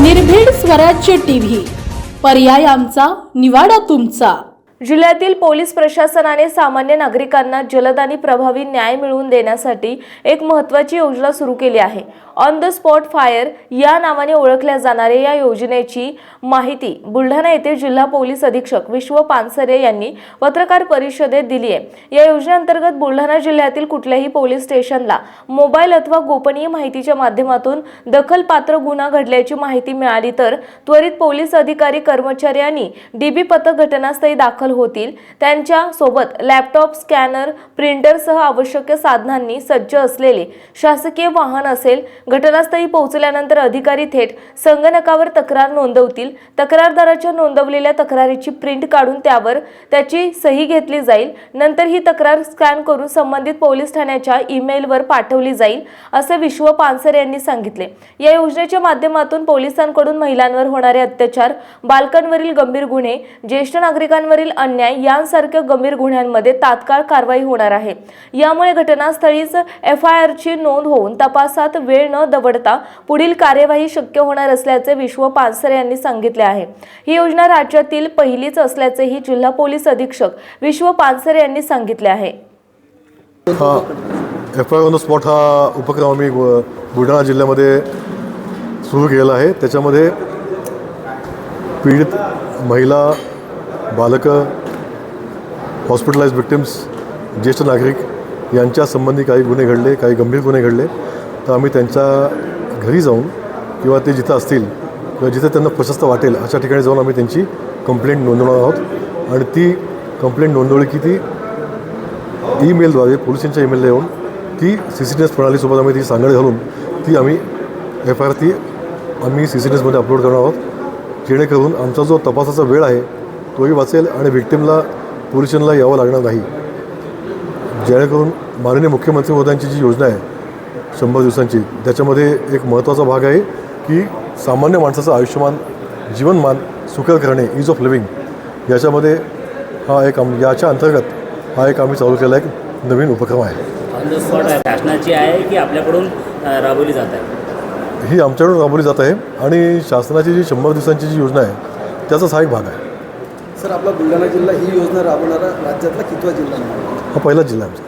निर्भीड स्वराज्य टीव्ही. पर्याय आमचा निवाडा तुमचा. जिल्ह्यातील पोलीस प्रशासनाने सामान्य नागरिकांना जलद आणि प्रभावी न्याय मिळवून देण्यासाठी एक महत्त्वाची योजना सुरू केली आहे. ऑन द स्पॉट फायर या नावाने ओळखल्या जाणाऱ्या या योजनेची माहिती बुलढाणा येथे जिल्हा पोलीस अधीक्षक विश्व पानसरे यांनी पत्रकार परिषदेत दिली आहे. या योजनेअंतर्गत बुलढाणा जिल्ह्यातील कुठल्याही पोलीस स्टेशनला मोबाईल अथवा गोपनीय माहितीच्या माध्यमातून दखलपात्र गुन्हा घडल्याची माहिती मिळाली तर त्वरित पोलीस अधिकारी कर्मचारी आणि डीबी पथक घटनास्थळी दाखल होतील. त्यांच्यासोबत लॅपटॉप स्कॅनर प्रिंटरसह आवश्यक साधनांनी सज्ज असलेले शासकीय वाहन असेल घटनास्थळी पोहोचल्यानंतर अधिकारी थेट संगणकावर तक्रार नोंदवतील. तक्रारदाराच्या नोंदवलेल्या तक्रारीची प्रिंट काढून त्यावर त्याची सही घेतली जाईल. नंतर ही तक्रार स्कॅन करून संबंधित पोलीस ठाण्याच्या ईमेलवर पाठवली जाईल असे विश्व पानसर यांनी सांगितले. या योजनेच्या माध्यमातून पोलिसांकडून महिलांवर होणारे अत्याचार बालकांवरील गंभीर गुन्हे ज्येष्ठ नागरिकांवरील अन्याय यांसारख्या गंभीर गुन्ह्यांमध्ये तात्काळ कारवाई होणार आहे. यामुळे घटनास्थळीच एफ आय आरची नोंद होऊन तपासात वेळ न दवडता पुढील कार्यवाही शक्य होणार असल्याचे विश्व पानसरे यांनी सांगितले आहे. ही योजना राज्यातील पहिलीच असल्याचेही जिल्हा पोलीस अधीक्षक विश्व पानसरे यांनी सांगितले आहे. F I on the spot हा उपक्रम आम्ही बुलढाणा जिल्ह्यामध्ये सुरू केलेला आहे. त्याच्यामध्ये पीडित महिला बालकं हॉस्पिटलाइज विक्टिम्स ज्येष्ठ नागरिक यांच्या संबंधी काही गुन्हे घडले काही गंभीर गुन्हे घडले. तर आम्ही त्यांच्या घरी जाऊन किंवा ते जिथं असतील किंवा जिथं त्यांना प्रशस्त वाटेल अशा ठिकाणी जाऊन आम्ही त्यांची कंप्लेंट नोंदवणार आहोत. आणि ती कंप्लेंट नोंदवली की ती ईमेलद्वारे पोलिसांच्या ईमेलला येऊन ती सी सी टी एस प्रणालीसोबत आम्ही ती सांगड घालून ती आम्ही एफ आय आर ती आम्ही सी सी टी एसमध्ये अपलोड करणार आहोत. जेणेकरून आमचा जो तपासाचा वेळ आहे तोही वाचेल आणि व्हिक्टिमला पोलिसांना यावं लागणार नाही. जेणेकरून माननीय मुख्यमंत्री महोदयांची जी योजना आहे शंभर दिवसांची. त्याच्यामध्ये एक महत्त्वाचा भाग आहे की सामान्य माणसाचं आयुष्यमान जीवनमान सुकर करणे इज ऑफ लिव्हिंग याच्यामध्ये हा एक आम याच्या अंतर्गत हा एक आम्ही चालू केलेला एक नवीन उपक्रम आहे. शासनाची आहे की आपल्याकडून राबवली जात आहे? ही आमच्याकडून राबवली जात आहे आणि शासनाची जी शंभर दिवसांची जी योजना आहे त्याचाच हा एक भाग आहे. सर आपला बुलढाणा जिल्हा ही योजना राबवणारा राज्यातला कितवा जिल्हा आहे? हा पहिलाच जिल्हा आहे आमचा.